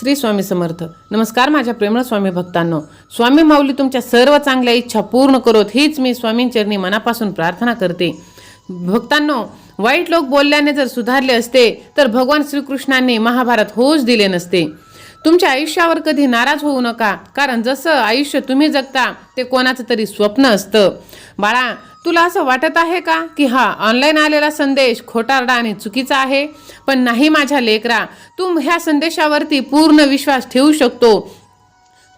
श्री स्वामी समर्थ. नमस्कार माझ्या प्रेमळ स्वामी भक्तांनो. स्वामी माऊली तुमच्या सर्व चांगल्या इच्छा पूर्ण करोत हीच मी स्वामींचरणी मनापासून प्रार्थना करते. भक्तांनो वाईट लोक बोलल्याने जर सुधारले असते तर भगवान श्रीकृष्णांनी महाभारत होऊच दिले नसते. तुमच्या आयुष्यावर कधी नाराज होऊ नका. कारण जसं आयुष्य तुम्ही जगता ते कोणाचं तरी स्वप्न असतं. बाळा तुला असं वाटत आहे का की हा ऑनलाईन आलेला संदेश खोटारडा आणि चुकीचा आहे? पण नाही माझ्या लेकरा. तू ह्या संदेशावरती पूर्ण विश्वास ठेवू शकतो.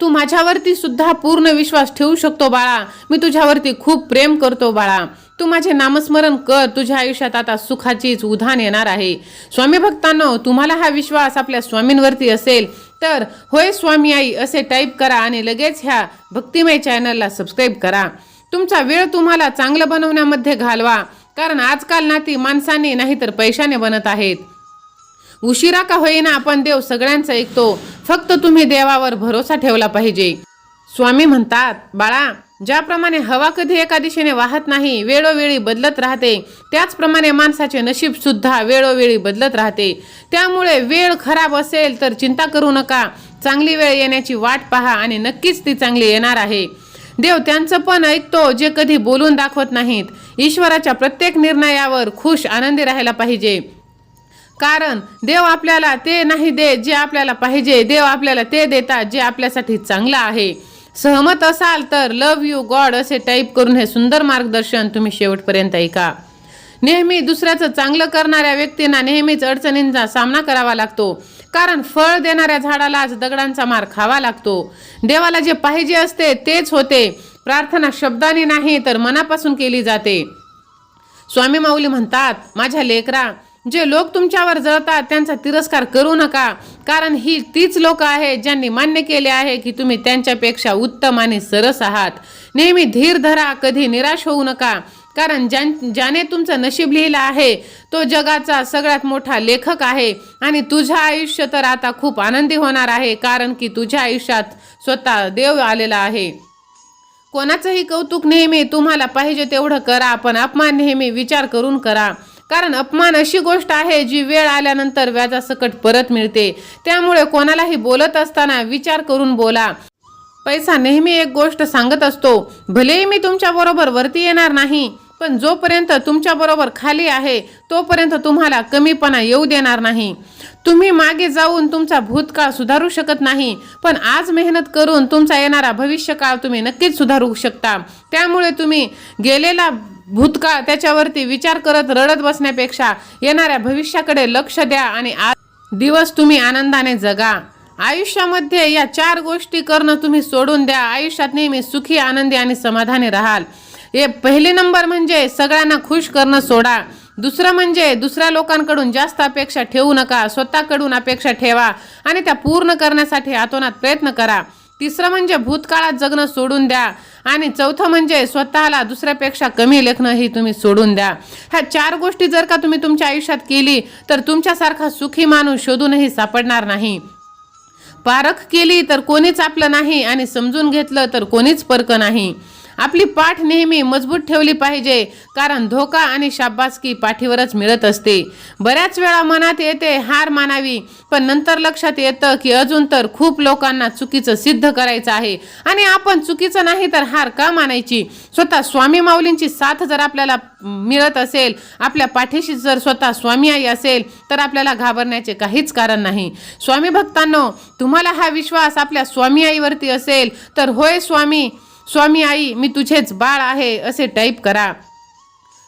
तू माझ्यावरती सुद्धा पूर्ण विश्वास ठेवू शकतो बाळा. मी तुझ्यावरती खूप प्रेम करतो बाळा. तू माझे नामस्मरण कर. तुझ्या आयुष्यात आता सुखाचीच उधाण येणार आहे. स्वामी भक्तांनो तुम्हाला हा विश्वास आपल्या स्वामींवरती असेल तर होय स्वामी आई असे टाईप करा आणि लगेच ह्या भक्तिमय चॅनलला सबस्क्राईब करा. तुमचा वेळ तुम्हाला चांगलं बनवण्यामध्ये घालवा. कारण आजकाल नाती माणसांनी नाही तर पैशाने बनत आहेत. उशिरा का होईना आपण देव सगळ्यांचा ऐकतो. फक्त तुम्ही देवावर भरोसा ठेवला पाहिजे. स्वामी म्हणतात बाळा ज्याप्रमाणे हवा कधी एका दिशेने वाहत नाही वेळोवेळी बदलत राहते. त्याचप्रमाणे माणसाचे नशीब सुद्धा वेळोवेळी बदलत राहते. त्यामुळे वेळ खराब असेल तर चिंता करू नका. चांगली वेळ येण्याची वाट पहा आणि नक्कीच ती चांगली येणार आहे. देव त्यांचं पण ऐकतो जे कधी बोलून दाखवत नाहीत. ईश्वराच्या प्रत्येक निर्णयावर खुश आनंदी राहायला पाहिजे. कारण देव आपल्याला ते नाही दे जे आपल्याला पाहिजे. देव आपल्याला ते देतात जे आपल्यासाठी चांगलं आहे. सहमत असाल तर लव यू गॉड असे टाईप करून हे सुंदर मार्गदर्शन तुम्ही शेवटपर्यंत ऐका. नेहमी दुसऱ्याचं चांगलं करणाऱ्या व्यक्तींना नेहमीच अडचणींचा सामना करावा लागतो. कारण फळ देणाऱ्या झाडालाच दगडांचा मार खावा लागतो. देवाला जे पाहिजे असते तेच होते. प्रार्थना शब्दाने नाही तर मनापासून केली जाते. स्वामी माऊली म्हणतात माझ्या लेकरा जे लोक तुमच्यावर जळतात त्यांचा तिरस्कार करू नका. कारण ही तीच लोक आहेत ज्यांनी मान्य केले आहे की तुम्ही त्यांच्यापेक्षा उत्तम आणि सरस आहात. नेहमी धीर धरा कधी निराश होऊ नका. कारण ज्यां ज्याने तुमचं नशीब लिहिलं आहे तो जगाचा सगळ्यात मोठा लेखक आहे. आणि तुझं आयुष्य तर आता खूप आनंदी होणार आहे कारण की तुझ्या आयुष्यात स्वतः देव आलेला आहे. कोणाचंही कौतुक नेहमी तुम्हाला पाहिजे तेवढं करा पण अपमान नेहमी विचार करून करा. कारण अपमान अशी गोष्ट आहे जी वेळ आल्यानंतर व्याजासकट परत मिळते. त्यामुळे कोणालाही बोलत असताना विचार करून बोला. पैसा नेहमी एक गोष्ट सांगत असतो भलेही मी तुमच्याबरोबर वरती येणार नाही पण जोपर्यंत तुमच्याबरोबर खाली आहे तोपर्यंत तुम्हाला कमीपणा येऊ देणार नाही. तुम्ही मागे जाऊन तुमचा भूतकाळ सुधारू शकत नाही पण आज मेहनत करून तुमचा येणारा भविष्यकाळ तुम्ही नक्कीच सुधारू शकता. त्यामुळे तुम्ही गेलेला भूतकाळ त्याच्यावरती विचार करत रडत बसण्यापेक्षा येणाऱ्या भविष्याकडे लक्ष द्या आणि आज दिवस तुम्ही आनंदाने जगा. आयुष्यामध्ये या चार गोष्टी करणं तुम्ही सोडून द्या. आयुष्यात नेहमी सुखी आनंदी आणि समाधानी राहाल. हे पहिले नंबर म्हणजे सगळ्यांना खुश करणं सोडा. दुसरं म्हणजे दुसऱ्या लोकांकडून जास्त अपेक्षा ठेवू नका. स्वतःकडून अपेक्षा ठेवा आणि त्या पूर्ण करण्यासाठी आतोनात प्रयत्न करा. तिसरं म्हणजे भूतकाळात जगणं सोडून द्या. आणि चौथं म्हणजे स्वतःला दुसऱ्यापेक्षा कमी लेखणं ही तुम्ही सोडून द्या. ह्या चार गोष्टी जर का तुम्ही तुमच्या आयुष्यात केली तर तुमच्यासारखा सुखी माणूस शोधूनही सापडणार नाही. पारख केली तर कोणीच आपलं नाही आणि समजून घेतलं तर कोणीच परकं नाही. आपली पाठ नेहमी मजबूत ठेवली पाहिजे कारण धोका आणि शाबासकी पाठीवरच मिळत असते. बऱ्याच वेळा मनात येते हार मानावी पण नंतर लक्षात येतं की अजून तर खूप लोकांना चुकीचं सिद्ध करायचं आहे. आणि आपण चुकीचं नाही तर हार का मानायची? स्वतः स्वामी माऊलींची साथ जर आपल्याला मिळत असेल आपल्या पाठीशी जर स्वतः स्वामी आई असेल तर आपल्याला घाबरण्याचे काहीच कारण नाही. स्वामी भक्तांनो तुम्हाला हा विश्वास आपल्या स्वामी आईवरती असेल तर होय स्वामी स्वामी आई मी तुझेच बाळ आहे असे टाईप करा.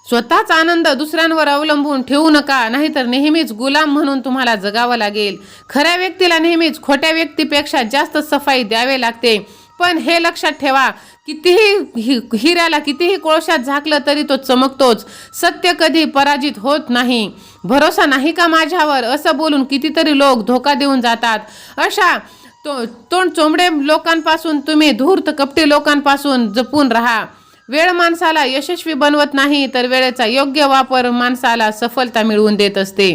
स्वतःच आनंद दुसऱ्यांवर अवलंबून ठेवू नका नाहीतर नेहमीच गुलाम म्हणून तुम्हाला जगावं लागेल. खऱ्या व्यक्तीला नेहमीच खोट्या व्यक्तीपेक्षा जास्त सफाई द्यावे लागते. पण हे लक्षात ठेवा कितीही हि हिऱ्याला कितीही कोळशात झाकलं तरी तो चमकतोच. सत्य कधी पराजित होत नाही. भरोसा नाही का माझ्यावर? असं बोलून कितीतरी लोक धोका देऊन जातात. अशा तो तोंड चोंबडे लोकांपासून तुम्ही धूर्त कपटी लोकांपासून जपून राहा. वेळ माणसाला यशस्वी बनवत नाही तर वेळेचा योग्य वापर माणसाला सफलता मिळवून देत असते.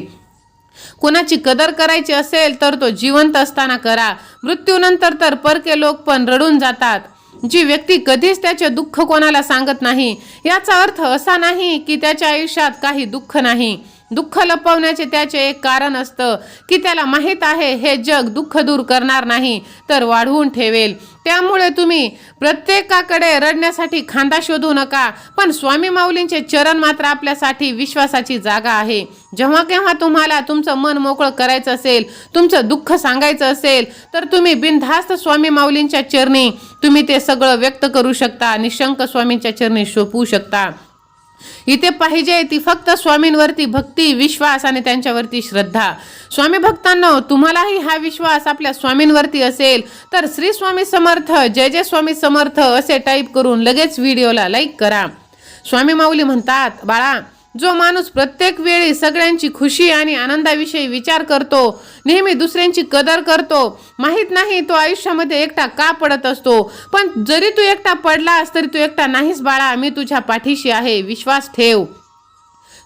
कोणाची कदर करायची असेल तर तो जिवंत असताना करा. मृत्यूनंतर तर परके लोक पण रडून जातात. जी व्यक्ती कधीच त्याचे दुःख कोणाला सांगत नाही याचा अर्थ असा नाही की त्याच्या आयुष्यात काही दुःख नाही. दुःख लपवण्याचे त्याचे एक कारण असतं की त्याला माहीत आहे हे जग दुःख दूर करणार नाही तर वाढवून ठेवेल. त्यामुळे तुम्ही प्रत्येकाकडे रडण्यासाठी खांदा शोधू नका पण स्वामी माऊलींचे चरण मात्र आपल्यासाठी विश्वासाची जागा आहे. जेव्हा केव्हा तुम्हाला तुमचं मन मोकळं करायचं असेल तुमचं दुःख सांगायचं असेल तर तुम्ही बिनधास्त स्वामी माऊलींच्या चरणी तुम्ही ते सगळं व्यक्त करू शकता निशंक स्वामींच्या चरणी शोपू शकता. इथे पाहिजे ती फक्त स्वामींवरती भक्ती विश्वास आणि त्यांच्यावरती श्रद्धा. स्वामी भक्तांनो तुम्हालाही हा विश्वास आपल्या स्वामींवरती असेल तर श्री स्वामी समर्थ जय जय स्वामी समर्थ असे टाईप करून लगेच व्हिडिओला लाईक करा. स्वामी माऊली म्हणतात बाळा जो माणूस प्रत्येक वेळी सगळ्यांची खुशी आणि आनंदाविषयी विचार करतो नेहमी दुसऱ्यांची कदर करतो. माहीत नाही तो आयुष्यामध्ये एकटा का पडत असतो पण जरी तू एकटा पडलास तरी तू एकटा नाहीस बाळा मी तुझ्या पाठीशी आहे विश्वास ठेव.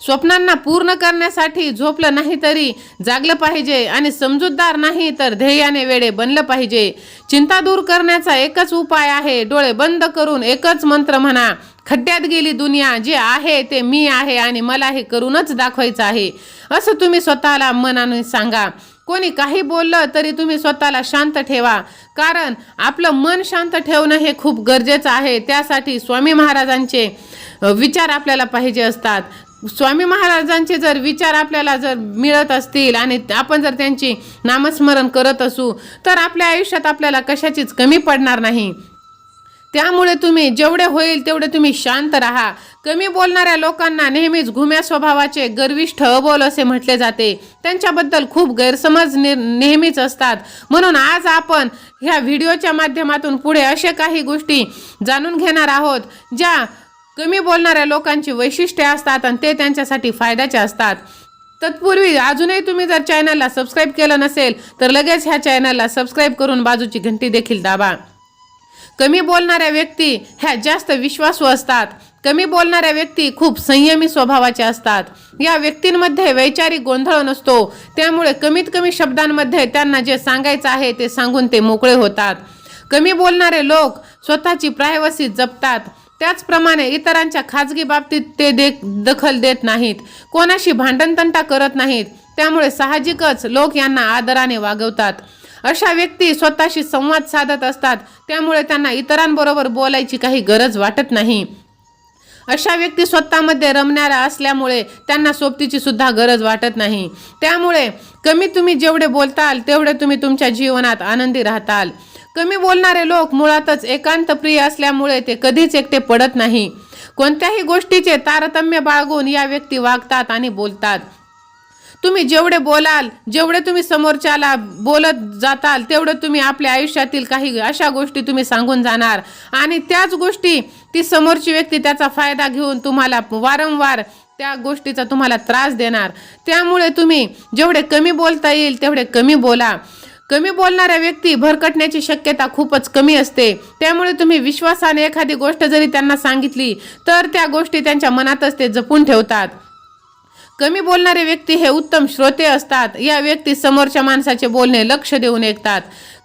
स्वप्नांना पूर्ण करण्यासाठी झोपलं नाही तरी जागलं पाहिजे आणि समजूतदार नाही तर ध्येयाने वेडे बनलं पाहिजे. चिंता दूर करण्याचा एकच उपाय आहे डोळे बंद करून एकच मंत्र म्हणा. खड्ड्यात गेली दुनिया जे आहे ते मी आहे आणि मला हे करूनच दाखवायचं आहे. असं तुम्ही स्वतःला मनाने सांगा. कोणी काही बोललं तरी तुम्ही स्वतःला शांत ठेवा. कारण आपलं मन शांत ठेवणं हे खूप गरजेचं आहे. त्यासाठी स्वामी महाराजांचे विचार आपल्याला पाहिजे असतात. स्वामी महाराजांचे जर विचार आपल्याला जर मिळत असतील आणि आपण जर त्यांची नामस्मरण करत असू तर आपल्या आयुष्यात आपल्याला कशाचीच कमी पडणार नाही. त्यामुळे तुम्ही जेवढे होईल तेवढे तुम्ही शांत राहा. कमी बोलणाऱ्या लोकांना नेहमीच घुम्या स्वभावाचे गर्विष्ठ अबोल असे म्हटले जाते. त्यांच्याबद्दल खूप गैरसमज ने नेहमीच असतात. म्हणून आज आपण ह्या व्हिडिओच्या माध्यमातून पुढे असे काही गोष्टी जाणून घेणार आहोत ज्या कमी बोलणाऱ्या लोकांची वैशिष्ट्ये असतात आणि ते त्यांच्यासाठी फायद्याचे असतात. तत्पूर्वी अजूनही तुम्ही जर चॅनलला सबस्क्राईब केलं नसेल तर लगेच ह्या चॅनलला सबस्क्राईब करून बाजूची घंटी देखील दाबा. कमी बोलणाऱ्या व्यक्ती ह्या जास्त विश्वासू असतात. कमी बोलणाऱ्या व्यक्ती खूप संयमी स्वभावाचे असतात. या व्यक्तींमध्ये वैचारिक गोंधळ नसतो. त्यामुळे कमीत कमी शब्दांमध्ये त्यांना जे सांगायचं आहे ते सांगून ते मोकळे होतात. कमी बोलणारे लोक स्वतःची प्रायव्हसी जपतात. त्याचप्रमाणे इतरांच्या खाजगी बाबतीत ते दे दखल देत नाहीत. कोणाशी भांडणतंटा करत नाहीत. त्यामुळे साहजिकच लोक यांना आदराने वागवतात. अशा व्यक्ती स्वतःशी संवाद साधत असतात. त्यामुळे त्यांना इतरांबरोबर बोलायची काही गरज वाटत नाही. अशा व्यक्ती स्वतःमध्ये रमणाऱ्या असल्यामुळे त्यांना सोबतीची सुद्धा गरज वाटत नाही. त्यामुळे कमी तुम्ही जेवढे बोलताल तेवढे तुम्ही तुमच्या जीवनात आनंदी राहताल. कमी बोलणारे लोक मुळातच एकांत प्रिय असल्यामुळे ते कधीच एकटे पडत नाही. कोणत्याही गोष्टीचे तारतम्य बाळगून या व्यक्ती वागतात आणि बोलतात. तुम्ही जेवढे बोलाल जेवढे तुम्ही समोरच्याला बोलत जाताल तेवढे तुम्ही आपल्या आयुष्यातील काही अशा गोष्टी तुम्ही सांगून जाणार. आणि त्याच गोष्टी ती समोरची व्यक्ती त्याचा फायदा घेऊन तुम्हाला वारंवार त्या गोष्टीचा तुम्हाला त्रास देणार. त्यामुळे तुम्ही जेवढे कमी बोलता येईल तेवढे कमी बोला. कमी बोलणाऱ्या व्यक्ती भरकटण्याची शक्यता खूपच कमी असते. त्यामुळे तुम्ही विश्वासाने एखादी गोष्ट जरी त्यांना सांगितली तर त्या गोष्टी त्यांच्या मनातच ते जपून ठेवतात. कमी बोलणारे व्यक्ती हे उत्तम श्रोते असतात. या व्यक्ती समोरच्या माणसाचे बोलणे लक्ष देऊन ऐकतात.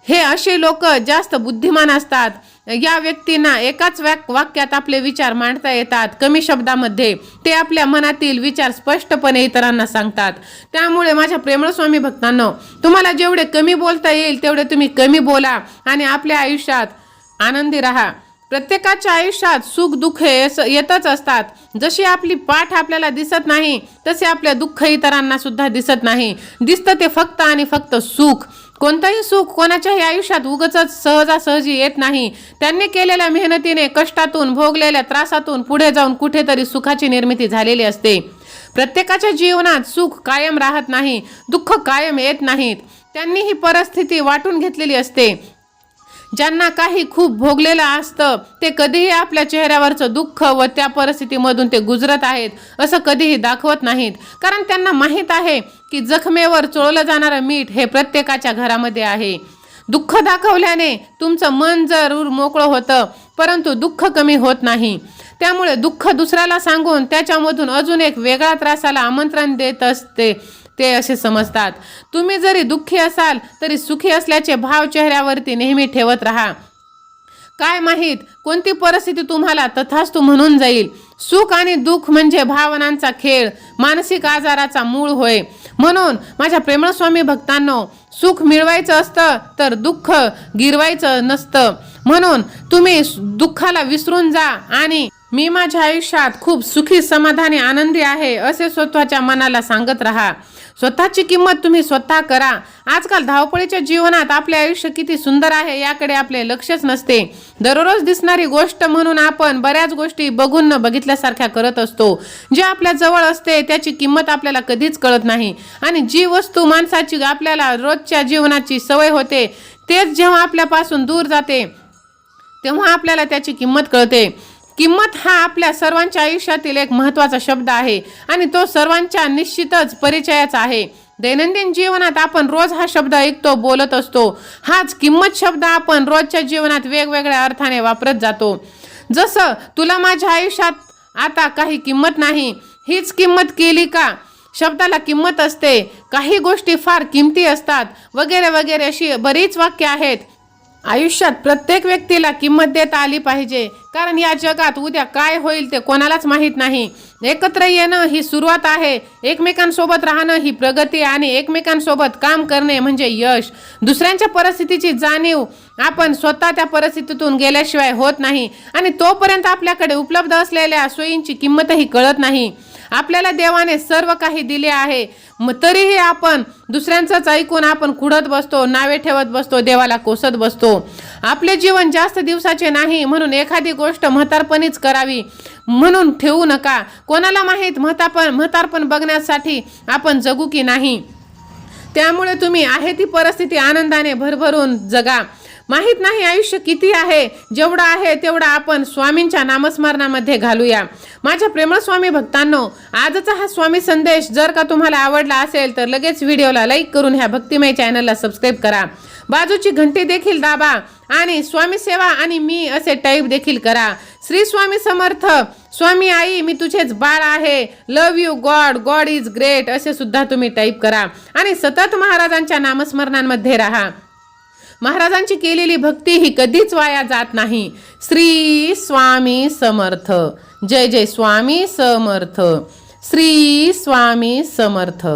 हे असे लोक जास्त बुद्धिमान असतात. या व्यक्तींना एकाच वाक वाक्यात आपले विचार मांडता येतात. कमी शब्दामध्ये ते आपल्या मनातील विचार स्पष्टपणे इतरांना सांगतात. त्यामुळे माझ्या प्रेमळ स्वामी भक्तांनो तुम्हाला जेवढे कमी बोलता येईल तेवढे तुम्ही कमी बोला आणि आपल्या आयुष्यात आनंदी राहा. प्रत्येकाच्या आयुष्यात सुख दुःख येतच असतात. जशी आपली पाठ आपल्याला दिसत नाही तसे आपल्या दुःख इतरांना सुद्धा दिसत नाही. दिसतं ते फक्त आणि फक्त सुख. कोणतंही सुख कोणाच्याही आयुष्यात उगच सहजासहजी येत नाही. त्यांनी केलेल्या मेहनतीने कष्टातून भोगलेल्या त्रासातून पुढे जाऊन कुठेतरी सुखाची निर्मिती झालेली असते. प्रत्येकाच्या जीवनात सुख कायम राहत नाही दुःख कायम येत नाहीत. त्यांनी ही परिस्थिती वाटून घेतलेली असते. ज्यांना काही खूप भोगलेलं असतं ते कधीही आपल्या चेहऱ्यावरचं दुःख व त्या परिस्थितीमधून ते गुजरत आहेत असं कधीही दाखवत नाहीत. कारण त्यांना माहीत आहे की जखमेवर चोळलं जाणारं मीठ हे प्रत्येकाच्या घरामध्ये आहे. दुःख दाखवल्याने तुमचं मन जरूर मोकळं होतं परंतु दुःख कमी होत नाही. त्यामुळे दुःख दुसऱ्याला सांगून त्याच्यामधून अजून एक वेगळा त्रासाला आमंत्रण देत असते. ते असे समजतात. तुम्ही जरी दुःखी असाल तरी सुखी असल्याचे भाव चेहऱ्यावरती नेहमी ठेवत राहा. काय माहीत कोणती परिस्थिती तुम्हाला तथास्तु म्हणून जाईल. सुख आणि दुःख म्हणजे भावनांचा खेळ मानसिक आजाराचा मूळ होय. म्हणून माझ्या प्रेमस्वामी भक्तांनो सुख मिळवायचं असतं तर दुःख गिरवायचं नसतं. म्हणून तुम्ही दुःखाला विसरून जा आणि मी माझ्या आयुष्यात खूप सुखी समाधानी आनंदी आहे असे स्वतःच्या मनाला सांगत राहा. स्वतःची किंमत तुम्ही स्वतः करा. आजकाल धावपळीच्या जीवनात आपले आयुष्य किती सुंदर आहे याकडे आपले लक्षच नसते. दररोज दिसणारी गोष्ट म्हणून आपण बऱ्याच गोष्टी बघून न बघितल्यासारख्या करत असतो. जे आपल्या जवळ असते त्याची किंमत आपल्याला कधीच कळत नाही. आणि जी वस्तू माणसाची आपल्याला रोजच्या जीवनाची सवय होते तेच जेव्हा आपल्यापासून दूर जाते तेव्हा आपल्याला त्याची किंमत कळते. किंमत हा आपल्या सर्वांच्या आयुष्यातील एक महत्त्वाचा शब्द आहे आणि तो सर्वांच्या निश्चितच परिचयाचा आहे. दैनंदिन जीवनात आपण रोज हा शब्द ऐकतो बोलत असतो. हाच किंमत शब्द आपण रोजच्या जीवनात वेगवेगळ्या अर्थाने वापरत जातो. जसं तुला माझ्या आयुष्यात आता काही किंमत नाही. हीच किंमत केली का? शब्दाला किंमत असते. काही गोष्टी फार किमती असतात. वगैरे वगैरे अशी बरीच वाक्य आहेत. आयुष्यात प्रत्येक व्यक्तीला किंमत देता आली पाहिजे. कारण या जगात उद्या काय होईल ते कोणालाच माहीत नाही. एकत्र येणं ही सुरुवात आहे. एकमेकांसोबत राहणं ही प्रगती आणि एकमेकांसोबत काम करणे म्हणजे यश. दुसऱ्यांच्या परिस्थितीची जाणीव आपण स्वतः त्या परिस्थितीतून गेल्याशिवाय होत नाही आणि तोपर्यंत आपल्याकडे उपलब्ध असलेल्या सोयींची किंमतही कळत नाही. आपल्याला देवाने सर्व काही दिले आहे. मग तरीही आपण दुसऱ्यांचंच ऐकून आपण कुडत बसतो नावे ठेवत बसतो देवाला कोसत बसतो. आपले जीवन जास्त दिवसाचे नाही म्हणून एखादी गोष्ट म्हातारपणीच करावी म्हणून ठेवू नका. कोणाला माहीत म्हातारपण म्हातारपण बघण्यासाठी आपण जगू की नाही? त्यामुळे तुम्ही आहे ती परिस्थिती आनंदाने भरभरून जगा. माहीत नाही आयुष्य किती आहे जेवढं आहे तेवढं आपण स्वामींच्या नामस्मरणामध्ये घालूया. माझ्या प्रेमळ स्वामी भक्तांनो आजचा हा स्वामी संदेश जर का तुम्हाला आवडला असेल तर लगेच व्हिडिओला लाईक करून ह्या भक्तिमय चॅनलला सबस्क्राईब करा. बाजूची घंटी देखील दाबा आणि स्वामी सेवा आणि मी असे टाईप देखील करा. श्री स्वामी समर्थ स्वामी आई मी तुझेच बाळ आहे. Love you God God is great असे सुद्धा तुम्ही टाईप करा. आणि सतत महाराजांच्या नामस्मरणांमध्ये राहा. महाराजांची केलेली भक्ती ही कधीच वाया जात नाही. श्री स्वामी समर्थ. जय जय स्वामी समर्थ. श्री स्वामी समर्थ.